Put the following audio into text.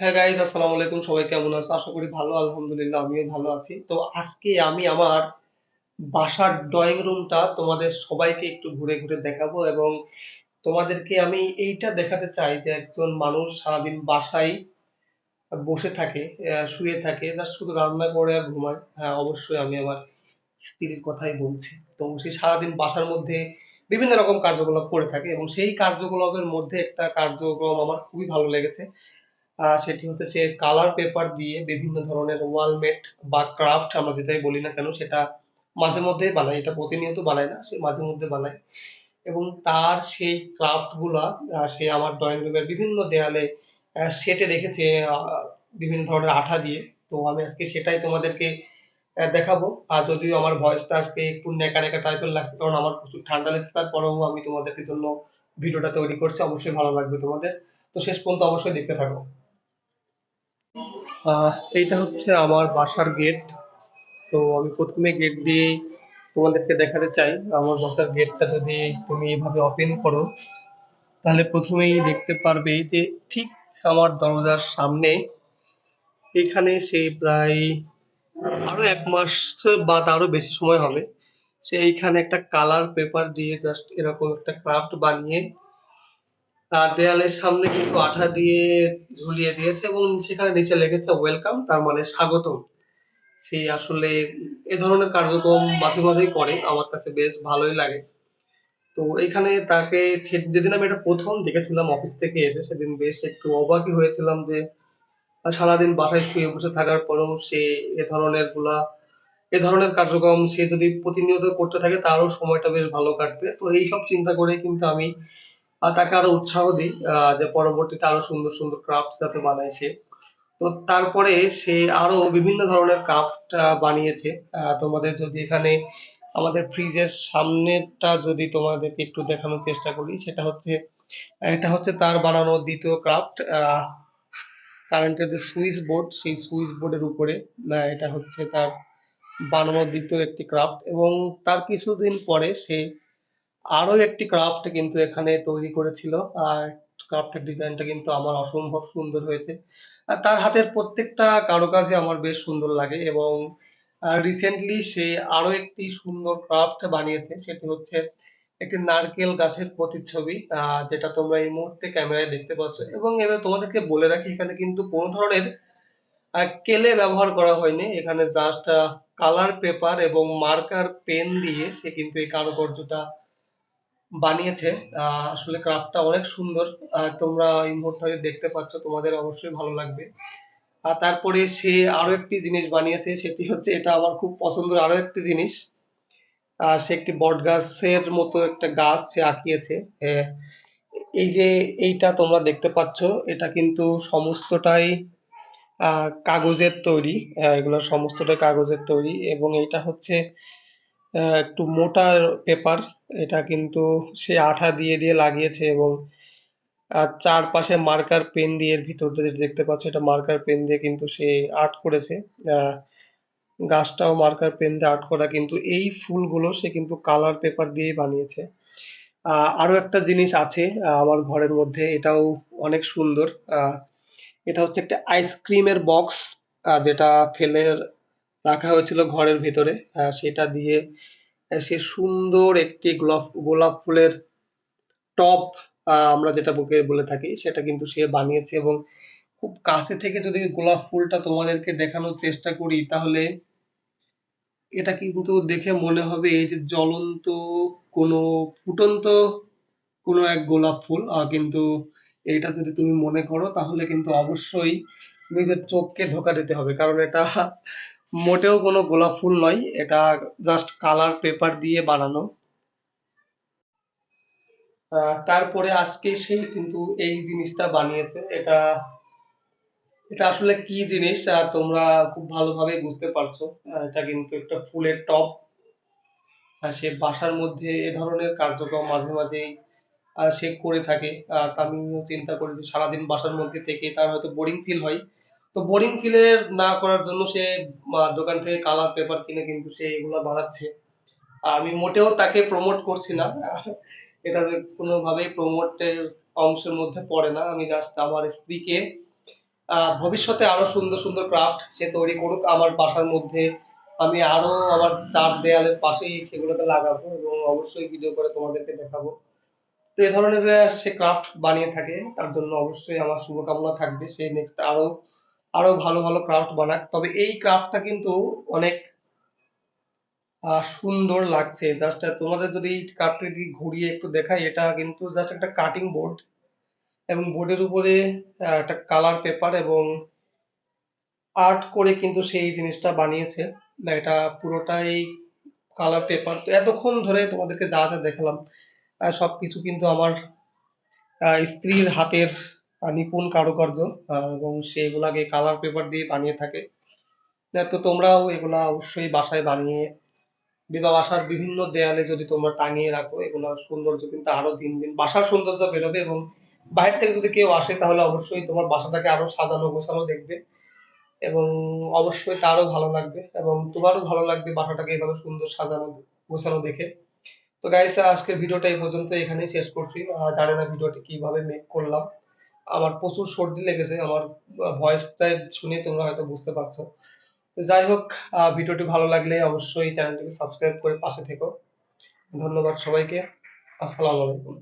হ্যাঁ গাইজ আসসালামু আলাইকুম। সবাই কেমন আছো? আশা করি ভালো, আলহামদুলিল্লাহ, আমিও ভালো আছি। তো আজকে আমি আমার বাসার ড্রয়িং রুমটা তোমাদের সবাইকে একটু ঘুরে ঘুরে দেখাবো এবং তোমাদেরকে আমি এইটা দেখাতে চাই যে একজন মানুষ সারাদিন বাসায় বসে থাকে শুয়ে থাকে জাস্ট শুধু রান্না করে আর ঘুমায়। হ্যাঁ অবশ্যই আমি আমার স্ত্রীর কথাই বলছি। তো সে সারাদিন বাসার মধ্যে বিভিন্ন রকম কার্যকলাপ করে থাকে এবং সেই কার্যকলাপের মধ্যে একটা কার্যক্রম আমার খুবই ভালো লেগেছে। সেটি হচ্ছে কালার পেপার দিয়ে বিভিন্ন ধরনের ওয়ালমেট বা ক্রাফট আমরা যেটাই বলি না কেন, সেটা মাঝে মধ্যেই বানায় এটা প্রতিনিয়ত বানায় না, সে মাঝে মধ্যে বানায় এবং তার সেই ক্রাফটগুলা সে আমার ড্রয়িং রুমের বিভিন্ন দেয়ালে সেটে রেখেছে বিভিন্ন ধরনের আঠা দিয়ে। তো আমি আজকে সেটাই তোমাদেরকে দেখাবো। আর যদিও আমার ভয়েসটা আজকে একটু নেকা নেকা টাইপের লাগছে, কারণ আমার প্রচুর ঠান্ডা লাগছে, তারপরেও আমি তোমাদেরকে জন্য ভিডিওটা তৈরি করছি, অবশ্যই ভালো লাগবে তোমাদের। তো শেষ পর্যন্ত অবশ্যই দেখতে থাকো। এইটা হচ্ছে আমার বাসার গেট তো আমি প্রথমে গেট দিয়ে তোমাদেরকে দেখাতে চাই। আমার বাসার গেটটা যদি তুমি এভাবে ওপেন করো, তাহলে প্রথমেই দেখতে পারবে যে ঠিক আমার দরজার সামনে এখানে সে প্রায় আরও এক মাস বা তারও বেশি সময় হবে। সে এইখানে একটা কালার পেপার দিয়ে জাস্ট এরকম একটা ক্রাফট বানিয়ে তার দেয়ালের সামনে কিন্তু আঠা দিয়ে ঝুলিয়ে দিয়েছে এবং সেখানে নিচে লেগেছে ওয়েলকাম তার মানে স্বাগতম। সে আসলে এ ধরনের কার্যক্রম মাঝে মাঝেই করে, আমার কাছে বেশ ভালোই লাগে। তো এখানে তাকে যেদিন আমি এটা প্রথম দেখেছিলাম অফিস থেকে এসে, সেদিন বেশ একটু অবাকই হয়েছিলাম যে সারাদিন বাসায় শুয়ে বসে থাকার পরেও সে এ ধরনেরগুলা এ ধরনের কার্যক্রম সে যদি প্রতিনিয়ত করতে থাকে, তারও সময়টা বেশ ভালো কাটবে। তো এইসব চিন্তা করে কিন্তু আমি তাকে আরও উৎসাহ দিই যে পরবর্তীতে আরও সুন্দর সুন্দর ক্রাফট যাতে বানায় সে। তো তারপরে সে আরও বিভিন্ন ধরনের ক্রাফট বানিয়েছে। তোমাদের যদি এখানে আমাদের ফ্রিজের সামনেরটা যদি তোমাদেরকে একটু দেখানোর চেষ্টা করি, সেটা হচ্ছে, এটা হচ্ছে তার বানানো দ্বিতীয় ক্রাফট কারেন্টের যে সুইচ বোর্ড সেই সুইচ বোর্ডের উপরে এটা হচ্ছে তার বানানো দ্বিতীয় একটি ক্রাফট এবং তার কিছুদিন পরে সে আরও একটি ক্রাফট কিন্তু এখানে তৈরি করেছিল। আর ক্রাফটের ডিজাইনটা কিন্তু আমার অসম্ভব সুন্দর হয়েছে। তার হাতের প্রত্যেকটা কারুকাজই আমার বেশ সুন্দর লাগে এবং রিসেন্টলি সে আরও একটি সুন্দর ক্রাফট বানিয়েছে। সেটি হচ্ছে একটি নারকেল গাছের প্রতিচ্ছবি যেটা তোমরা এই মুহূর্তে ক্যামেরায় দেখতে পাচ্ছ। এবং এবার তোমাদেরকে বলে রাখি, এখানে কিন্তু কোনো ধরনের কেলে ব্যবহার করা হয়নি। এখানে জাস্ট কালার পেপার এবং মার্কার পেন দিয়ে সে কিন্তু এই কারুকার্যটা বানিয়েছে। আসলে ক্রাফটটা অনেক সুন্দর। তোমরা এই মুহূর্তে দেখতে পাচ্ছ, তোমাদের অবশ্যই ভালো লাগবে। আর তারপরে সে আরও একটি জিনিস বানিয়েছে, সেটি হচ্ছে এটা আমার খুব পছন্দের আরও একটি জিনিস। আর সে একটি বট গাছের মতো একটা গাছ সে আঁকিয়েছে। এই যে এইটা তোমরা দেখতে পাচ্ছ, এটা কিন্তু সমস্তটাই কাগজের তৈরি। এগুলো সমস্তটাই কাগজের তৈরি এবং এটা হচ্ছে একটু মোটা পেপার। এটা কিন্তু সে আঠা দিয়ে দিয়ে লাগিয়েছে এবং আর চারপাশে মার্কার পেন দিয়ে এর ভিতর দিয়ে দেখতে পাচ্ছ এটা মার্কার পেন দিয়ে কিন্তু সে আর্ট করেছে। গাছটাও মার্কার পেন দিয়ে আর্ট করা কিন্তু এই ফুলগুলো সে কিন্তু কালার পেপার দিয়েই বানিয়েছে। আহ, আরও একটা জিনিস আছে আমার ঘরের মধ্যে এটাও অনেক সুন্দর। এটা হচ্ছে একটা আইসক্রিমের বক্স যেটা ফেলে রাখা হয়েছিল ঘরের ভিতরে। সেটা দিয়ে সে সুন্দর একটি গোলাপ গোলাপ ফুলের আহ, আমরা যেটা বুকে বলে থাকি সেটা কিন্তু সে বানিয়েছে এবং খুব কাছে থেকে যদি গোলাপ ফুলটা তোমাদেরকে দেখানোর চেষ্টা করি তাহলে এটা কিন্তু দেখে মনে হবে এই যে জ্বলন্ত কোনো ফুটন্ত কোনো এক গোলাপ ফুল। কিন্তু এটা যদি তুমি মনে করো তাহলে কিন্তু অবশ্যই নিজের চোখকে ধোকা দিতে হবে। কারণ এটা মোটেও কোনো গোলাপ ফুল নয়, এটা জাস্ট কালার পেপার দিয়ে বানানো। তারপরে আজকে সে কিন্তু এই জিনিসটা বানিয়েছে। এটা এটা আসলে কি জিনিস তোমরা খুব ভালোভাবে বুঝতে পারছ। এটা কিন্তু একটা ফুলের আর সে বাসার মধ্যে এ ধরনের কার্যক্রম মাঝে মাঝেই সে করে থাকে। তা আমিও চিন্তা করি যে সারাদিন বাসার মধ্যে থেকে তার হয়তো বোরিং ফিল হয়। তো বোরিং ফিলের না করার জন্য সে দোকান থেকে কালার পেপার কিনে কিন্তু সে এগুলো বানাচ্ছে। আমি মোটেও তাকে প্রমোট করছি না। এটা কোনোভাবেই প্রমোটের অংশের মধ্যে পড়ে না। আমি জাস্ট আমার স্ত্রীকে ভবিষ্যতে আরও সুন্দর সুন্দর ক্রাফট সে তৈরি করুক আমার বাসার মধ্যে। আমি আরও আমার চার দেয়ালের পাশেই সেগুলোকে লাগাবো এবং অবশ্যই ভিডিও করে তোমাদেরকে দেখাবো। তো এই ধরনের সে ক্রাফট বানিয়ে থাকে। তার জন্য অবশ্যই আমার শুভকামনা থাকবে। সে নেক্সট আরও আরও ভালো ভালো ক্রাফট বানাক। তবে এই ক্রাফটটা কিন্তু অনেক সুন্দর লাগছে। জাস্ট তোমাদের যদি কার্ডটা দিয়ে ঘুরিয়ে একটু দেখাই, এটা কিন্তু জাস্ট একটা কাটিং বোর্ড এবং বোর্ডের উপরে একটা কালার পেপার এবং আর্ট করে কিন্তু সেই জিনিসটা বানিয়েছে। এটা পুরোটাই কালার পেপার তো এতক্ষণ ধরে তোমাদেরকে যা যা দেখালাম সব কিছু কিন্তু আমার স্ত্রীর হাতের নিপুণ কারুকার্য এবং সেগুলাকে কালার পেপার দিয়ে বানিয়ে থাকে। তো তোমরাও এগুলা অবশ্যই বাসায় বানিয়ে, বিবাহ বাসার বিভিন্ন দেয়ালে যদি তোমরা টাঙিয়ে রাখো এগুলোর সৌন্দর্য কিন্তু আরও দিন দিন, বাসার সৌন্দর্য বেরোবে এবং বাইরে থেকে যদি কেউ আসে, তাহলে অবশ্যই তোমার বাসাটাকে আরও সাজানো গোছানো দেখবে এবং অবশ্যই তারও ভালো লাগবে এবং তোমারও ভালো লাগবে বাসাটাকে এভাবে সুন্দর সাজানো, গোছানো দেখে। তো গাইস আজকের ভিডিওটা এই পর্যন্ত এখানেই শেষ করছি। জানি না ভিডিওটি কীভাবে মেক করলাম। আমার প্রচুর সর্দি লেগেছে, আমার ভয়েসটা শুনে তোমরা হয়তো বুঝতে পারছ। তো যাই হোক ভিডিওটি ভালো লাগলে অবশ্যই চ্যানেলটিকে সাবস্ক্রাইব করে পাশে থেকো। ধন্যবাদ সবাইকে। আসসালামু আলাইকুম।